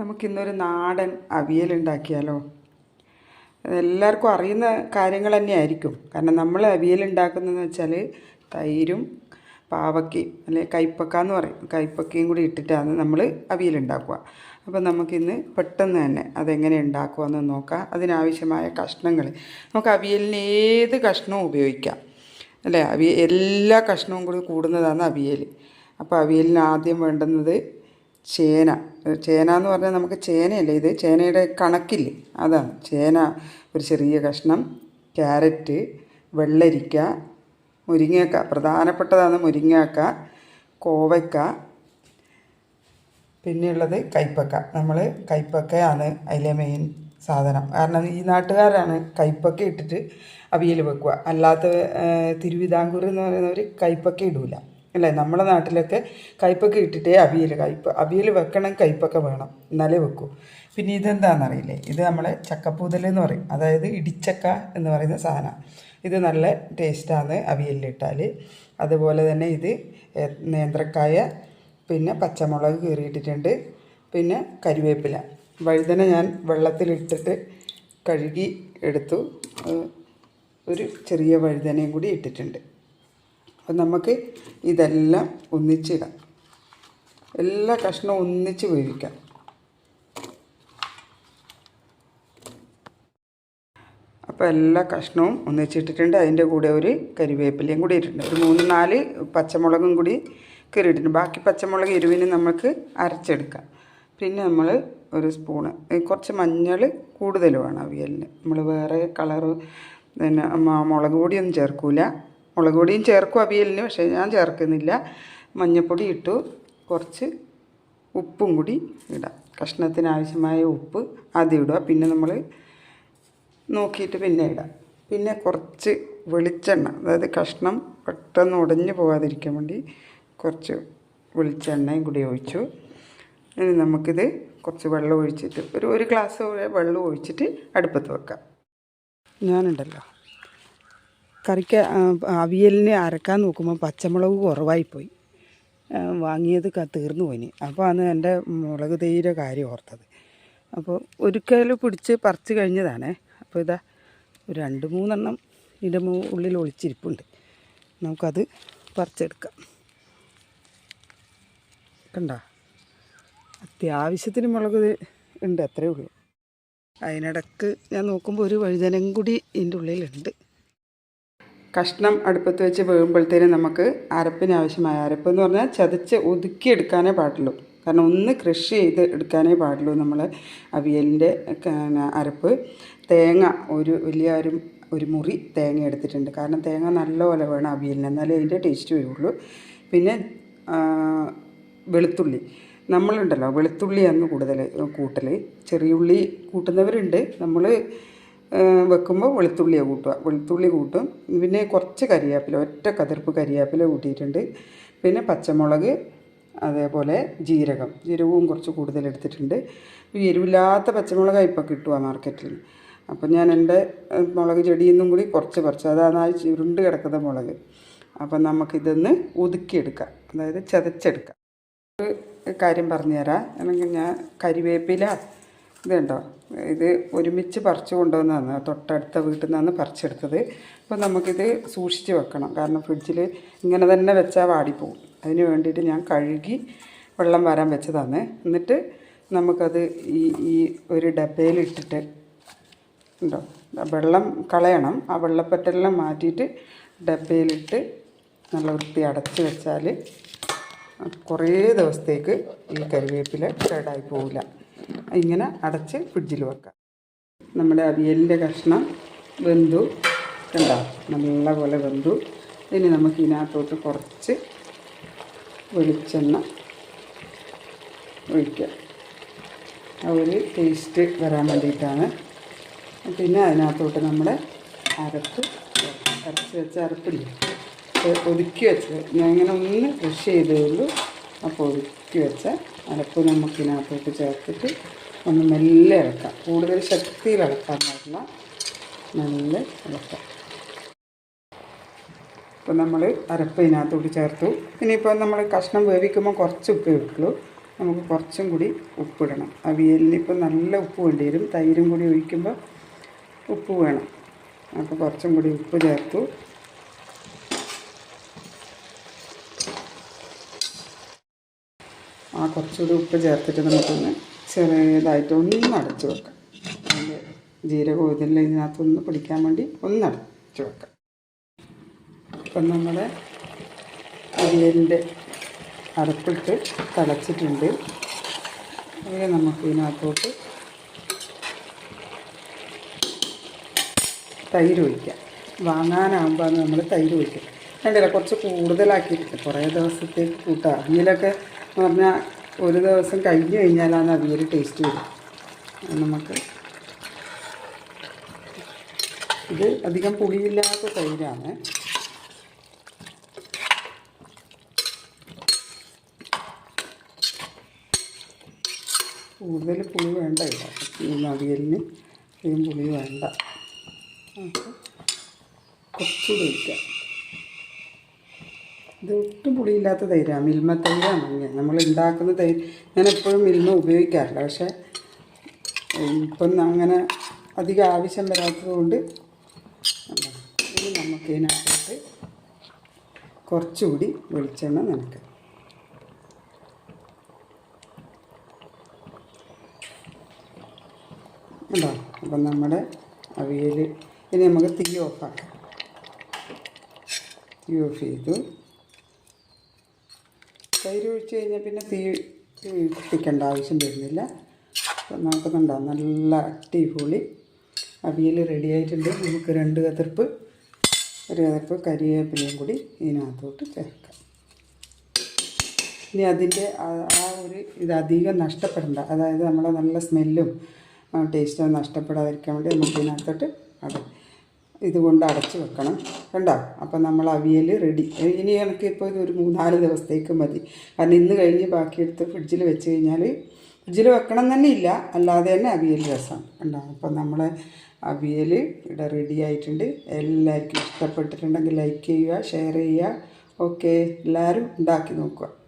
നമുക്കിന്നൊരു നാടൻ അവിയൽ ഉണ്ടാക്കിയാലോ എല്ലാവർക്കും അറിയുന്ന കാര്യങ്ങൾ തന്നെയായിരിക്കും. കാരണം നമ്മൾ അവിയൽ ഉണ്ടാക്കുന്നതെന്ന് വെച്ചാൽ തൈരും പാവക്കയും അല്ലെ കൈപ്പക്ക എന്ന് പറയും. കൈപ്പക്കയും കൂടി ഇട്ടിട്ടാണ് നമ്മൾ അവിയൽ ഉണ്ടാക്കുക അപ്പോൾ നമുക്കിന്ന് പെട്ടെന്ന് തന്നെ അതെങ്ങനെ ഉണ്ടാക്കുമെന്ന് നോക്കാം. അതിനാവശ്യമായ കഷ്ണങ്ങൾ. നമുക്ക് അവിയലിന് ഏത് കഷ്ണവും ഉപയോഗിക്കാം. അല്ലേ? അവിയ എല്ലാ കഷ്ണവും കൂടി കൂടുന്നതാണ് അവിയൽ. അപ്പോൾ അവിയലിന് ആദ്യം വേണ്ടുന്നത് ചേന. ചേന എന്ന് പറഞ്ഞാൽ നമുക്ക് ചേനയല്ലേ ഇത്? ചേനയുടെ കണക്കില്ലേ? അതാണ്. ചേന ഒരു ചെറിയ കഷ്ണം ക്യാരറ്റ് വെള്ളരിക്ക മുരിങ്ങക്ക. പ്രധാനപ്പെട്ടതാണ് മുരിങ്ങക്ക കോവയ്ക്ക പിന്നെയുള്ളത് കൈപ്പക്ക നമ്മൾ കൈപ്പക്കയാണ് അതിലെ മെയിൻ സാധനം. കാരണം ഈ നാട്ടുകാരാണ് കൈപ്പക്ക ഇട്ടിട്ട് അവിയൽ വെക്കുക. അല്ലാത്ത തിരുവിതാംകൂർ എന്ന് പറയുന്നവർ കൈപ്പക്ക ഇടൂല. അല്ലേ? നമ്മുടെ നാട്ടിലൊക്കെ കയ്പ്പൊക്കെ ഇട്ടിട്ടേ അവിയൽ കയ്പ്പ് അവിയൽ വെക്കണം കൈപ്പക്ക വേണം. എന്നാലേ വെക്കൂ. പിന്നെ ഇതെന്താണെന്നറിയില്ലേ ഇത് നമ്മളെ ചക്കപ്പൂതൽ എന്ന് പറയും. അതായത് ഇടിച്ചക്ക എന്ന് പറയുന്ന സാധനം. ഇത് നല്ല ടേസ്റ്റാണ് അവിയലിലിട്ടാൽ അതുപോലെ തന്നെ ഇത് നേന്ത്രക്കായ പിന്നെ പച്ചമുളക് കീറിയിട്ടിട്ടുണ്ട്. പിന്നെ കരിവേപ്പില. വഴുതന ഞാൻ വെള്ളത്തിലിട്ടിട്ട് കഴുകി എടുത്തു. ഒരു ചെറിയ വഴുതനയും കൂടി ഇട്ടിട്ടുണ്ട്. അപ്പം നമുക്ക് ഇതെല്ലാം ഒന്നിച്ചിടാം. എല്ലാ കഷ്ണവും ഒന്നിച്ച് വേവിക്കാം. അപ്പോൾ എല്ലാ കഷ്ണവും ഒന്നിച്ചിട്ടിട്ടുണ്ട്. അതിന്റെ കൂടെ ഒരു കരിവേപ്പിലയും കൂടി ഇട്ടിട്ടുണ്ട്. ഒരു മൂന്ന് നാല് പച്ചമുളകും കൂടി കീറിയിട്ടുണ്ട്. ബാക്കി പച്ചമുളക് എരിവിന് നമുക്ക് അരച്ചെടുക്കാം. പിന്നെ നമ്മൾ ഒരു സ്പൂണ് കുറച്ച് മഞ്ഞൾ കൂടുതൽ വേണം അവിയലിന്. നമ്മൾ വേറെ കളറ് പിന്നെ മുളക് പൊടിയൊന്നും ചേർക്കൂല. മുളക് പൊടിയും ചേർക്കും അവിയലിന് പക്ഷേ ഞാൻ ചേർക്കുന്നില്ല. മഞ്ഞൾപ്പൊടി ഇട്ടു. കുറച്ച് ഉപ്പും കൂടി ഇടാം. കഷ്ണത്തിന് ആവശ്യമായ ഉപ്പ് ആദ്യം ഇടുക. പിന്നെ നമ്മൾ നോക്കിയിട്ട് പിന്നെ ഇടാം. പിന്നെ കുറച്ച് വെളിച്ചെണ്ണ അതായത് കഷ്ണം പെട്ടെന്ന് ഉടഞ്ഞു പോകാതിരിക്കാൻ വേണ്ടി കുറച്ച് വെളിച്ചെണ്ണയും കൂടി ഒഴിച്ചു. ഇനി നമുക്കിത് കുറച്ച് വെള്ളം ഒഴിച്ചിട്ട് ഒരു ഒരു ഗ്ലാസ് വെള്ളം ഒഴിച്ചിട്ട് അടുപ്പത്ത് വെക്കാം. ഞാനുണ്ടല്ലോ. കറിക്ക് അവിയലിന് അരക്കാൻ നോക്കുമ്പോൾ പച്ചമുളക് കുറവായിപ്പോയി. വാങ്ങിയത് തീർന്നു പോയി അപ്പോൾ അന്ന് എന്റെ മുളക് തൈയുടെ കാര്യം ഓർത്തത്. അപ്പോൾ ഒരിക്കൽ പിടിച്ച് പറിച്ച് കഴിഞ്ഞതാണേ. അപ്പോൾ ഇതാ ഒരു രണ്ട് മൂന്നെണ്ണം ഇതിന്റെ ഉള്ളിൽ ഒളിച്ചിരിപ്പുണ്ട്. നമുക്കത് പറിച്ചെടുക്കാം. കണ്ട? അത്യാവശ്യത്തിന് മുളക് ഉണ്ട് അത്രയേ ഉള്ളൂ. അതിനിടക്ക് ഞാൻ നോക്കുമ്പോൾ ഒരു വഴുതനം കൂടി ഇതിന്റെ ഉള്ളിലുണ്ട്. കഷ്ണം അടുപ്പത്ത് വെച്ച് വേകുമ്പോഴത്തേനും നമുക്ക് അരപ്പിന് ആവശ്യമായ അരപ്പ് എന്ന് പറഞ്ഞാൽ ചതച്ച് ഒതുക്കിയെടുക്കാനേ പാടുള്ളൂ. കാരണം ഒന്ന് കൃഷി ചെയ്ത് എടുക്കാനേ പാടുള്ളൂ നമ്മൾ അവിയലിന്റെ അരപ്പ്. തേങ്ങ ഒരു വലിയ ഒരു ഒരു മുറി തേങ്ങ എടുത്തിട്ടുണ്ട്. കാരണം തേങ്ങ നല്ലപോലെ വേണം അവിയലിന്. എന്നാലേ അതിന്റെ ടേസ്റ്റ് വരുള്ളൂ. പിന്നെ വെളുത്തുള്ളി. നമ്മളുണ്ടല്ലോ വെളുത്തുള്ളിയാണ് കൂടുതൽ കൂട്ടൽ ചെറിയുള്ളി കൂട്ടുന്നവരുണ്ട്. നമ്മൾ വെക്കുമ്പോൾ വെളുത്തുള്ളിയാണ് കൂട്ടുക. വെളുത്തുള്ളി കൂട്ടും. പിന്നെ കുറച്ച് കരിയാപ്പില ഒറ്റ കതിർപ്പ് കരിയാപ്പില കൂട്ടിയിട്ടുണ്ട്. പിന്നെ പച്ചമുളക് അതേപോലെ ജീരകം. ജീരകവും കുറച്ച് കൂടുതൽ എടുത്തിട്ടുണ്ട്. എരിവില്ലാത്ത പച്ചമുളക് ഇപ്പോൾ കിട്ടുക മാർക്കറ്റിൽ അപ്പം ഞാൻ എന്റെ മുളക് ചെടിയിൽ നിന്നും കൂടി കുറച്ച് കുറച്ച് അതാണ് ചുരുണ്ട് കിടക്കുന്ന മുളക്. അപ്പം നമുക്കിതൊന്ന് ഒതുക്കിയെടുക്കാം. അതായത് ചതച്ചെടുക്കാം. ഒരു കാര്യം പറഞ്ഞുതരാം. അല്ലെങ്കിൽ ഞാൻ കരിവേപ്പില ഇതുണ്ടോ? ഇത് ഒരുമിച്ച് പറിച്ചു കൊണ്ടുവന്നതാണ്. തൊട്ടടുത്ത വീട്ടിൽ നിന്നാണ് പറിച്ചെടുത്തത്. അപ്പോൾ നമുക്കിത് സൂക്ഷിച്ച് വെക്കണം. കാരണം ഫ്രിഡ്ജിൽ ഇങ്ങനെ തന്നെ വെച്ചാൽ വാടിപ്പോവും. അതിന് വേണ്ടിയിട്ട് ഞാൻ കഴുകി വെള്ളം വരാൻ വെച്ചതാണ്. എന്നിട്ട് നമുക്കത് ഈ ഈ ഒരു ഡബയിലിട്ടിട്ട് ഉണ്ടോ? വെള്ളം കളയണം. ആ വെള്ളപ്പറ്റെല്ലാം മാറ്റിയിട്ട് ഡബയിലിട്ട് നല്ല വൃത്തി അടച്ച് വെച്ചാൽ കുറേ ദിവസത്തേക്ക് ഈ കറിവേപ്പില കേടായി പോവില്ല. ഇങ്ങനെ അടച്ച് ഫ്രിഡ്ജിൽ വെക്കാം. നമ്മുടെ അവിയലിന്റെ കഷ്ണം വെന്തു. കണ്ടോ? നല്ലപോലെ വെന്തു. ഇനി നമുക്ക് ഇതിനകത്തോട്ട് കുറച്ച് വെളിച്ചെണ്ണ ഒഴിക്കാം. ആ ഒരു ടേസ്റ്റ് വരാൻ വേണ്ടിയിട്ടാണ്. പിന്നെ അതിനകത്തോട്ട് നമ്മൾ അരപ്പ് അരച്ച് വെച്ച അരപ്പില്ലേ? ഒതുക്കി വെച്ചത്. ഞാൻ ഇങ്ങനെ ഒന്ന് കൃഷി ചെയ്തേ ഉള്ളൂ. അപ്പോൾ ഒതുക്കി വെച്ച അരപ്പ് നമുക്കിനകത്തോട്ട് ചേർത്തിട്ട് ഒന്ന് മെല്ലെ ഇളക്കാം. കൂടുതൽ ശക്തിയിൽ ഇളക്കാൻ പാടില്ല. നല്ല ഇളക്കാം. ഇപ്പോൾ നമ്മൾ അരപ്പ് ഇതിനകത്തോട്ട് ചേർത്തു. ഇനിയിപ്പോൾ നമ്മൾ കഷ്ണം വേവിക്കുമ്പോൾ കുറച്ച് ഉപ്പേ ഇട്ടുള്ളൂ നമുക്ക് കുറച്ചും കൂടി ഉപ്പിടണം. അവിയലിന് ഇപ്പം നല്ല ഉപ്പ് വേണ്ടി വരും. തൈരും കൂടി ഒഴിക്കുമ്പോൾ ഉപ്പ് വേണം. അപ്പോൾ കുറച്ചും കൂടി ഉപ്പ് ചേർത്തു. ആ കുറച്ചുകൂടി ഉപ്പ് ചേർത്തിട്ട് നമുക്കൊന്ന് ചെറിയതായിട്ട് ഒന്ന് അടച്ചു വെക്കാം. അതിന്റെ ജീരകം ഇതെല്ലാം ഇതിനകത്തൊന്ന് പിടിക്കാൻ വേണ്ടി ഒന്ന് അടച്ചു വെക്കാം. ഇപ്പം നമ്മുടെ അരിയലിന്റെ അരപ്പിട്ട് തിളച്ചിട്ടുണ്ട്. അതിനെ നമുക്ക് ഇതിനകത്തോട്ട് തൈര് ഒഴിക്കാം. വാങ്ങാനാകുമ്പോൾ നമ്മൾ തൈര് ഒഴിക്കാം. കണ്ടില്ല? കുറച്ച് കൂടുതലാക്കിയിട്ടുണ്ട്. കുറേ ദിവസത്തേക്ക് കൂട്ടാം. അവിയലൊക്കെ എന്ന് പറഞ്ഞാൽ ഒരു ദിവസം കഴിഞ്ഞ് കഴിഞ്ഞാലാണ് അവിയൽ ടേസ്റ്റ് വരും നമുക്ക് ഇത് അധികം പുളിയില്ലാത്ത തൈരാണ്. കൂടുതൽ പുളി വേണ്ട ഇവിടെ അവിയലിന് അധികം പുളി വേണ്ട. അപ്പോൾ കുറച്ചുകൂടി ഒഴിക്കാം ഇത് ഒട്ടും പുളിയില്ലാത്ത തൈരാണ്. മിൽമ തൈരാണ് ഇങ്ങനെ നമ്മൾ ഉണ്ടാക്കുന്ന തൈര് ഞാൻ എപ്പോഴും മിൽമ ഉപയോഗിക്കാറില്ല. പക്ഷെ ഇപ്പം അങ്ങനെ അധികം ആവശ്യം വരാത്തത് കൊണ്ട് ഇനി നമുക്ക് കുറച്ചുകൂടി വെളിച്ചെണ്ണ നനക്കാം. ഉണ്ടോ അപ്പം നമ്മുടെ അവിയൽ ഇനി നമുക്ക് തീ ഓഫാക്കാം. തീ ഓഫ് ചെയ്തു. തൈര് ഒഴിച്ച് കഴിഞ്ഞാൽ പിന്നെ തീ കിട്ടിക്കേണ്ട ആവശ്യം വരുന്നില്ല. നോക്കുന്നുണ്ടോ നല്ല അടിപൊളി അവിയൽ റെഡി ആയിട്ടുണ്ട്. നമുക്ക് രണ്ട് കതിർപ്പ് ഒരു കതിർപ്പ് കരിവേപ്പിലയും കൂടി ഇതിനകത്തോട്ട് ചേർക്കാം. ഇനി അതിന്റെ ആ- ഒരു ഇത് അധികം നഷ്ടപ്പെടേണ്ട. അതായത് നമ്മളെ നല്ല സ്മെല്ലും ടേസ്റ്റും നഷ്ടപ്പെടാതിരിക്കാൻ വേണ്ടി നമുക്ക് ഇതിനകത്തോട്ട് അട ഇതുകൊണ്ട് അടച്ചു വെക്കണം. കണ്ടോ? അപ്പം നമ്മൾ അവിയൽ റെഡി ഇനി എനിക്ക് ഇപ്പോൾ ഇത് ഒരു മൂന്നാൽ ദിവസത്തേക്ക് മതി. കാരണം ഇന്ന് കഴിഞ്ഞ് ബാക്കിയെടുത്ത് ഫ്രിഡ്ജിൽ വെച്ച് കഴിഞ്ഞാൽ ഫ്രിഡ്ജിൽ വെക്കണം തന്നെ ഇല്ല. അല്ലാതെ തന്നെ അവിയൽ രസം. കണ്ടോ? അപ്പം നമ്മളെ അവിയൽ ഇവിടെ റെഡി ആയിട്ടുണ്ട്. എല്ലാവർക്കും ഇഷ്ടപ്പെട്ടിട്ടുണ്ടെങ്കിൽ ലൈക്ക് ചെയ്യുക ഷെയർ ചെയ്യുക. ഓക്കെ എല്ലാവരും ഉണ്ടാക്കി നോക്കുക.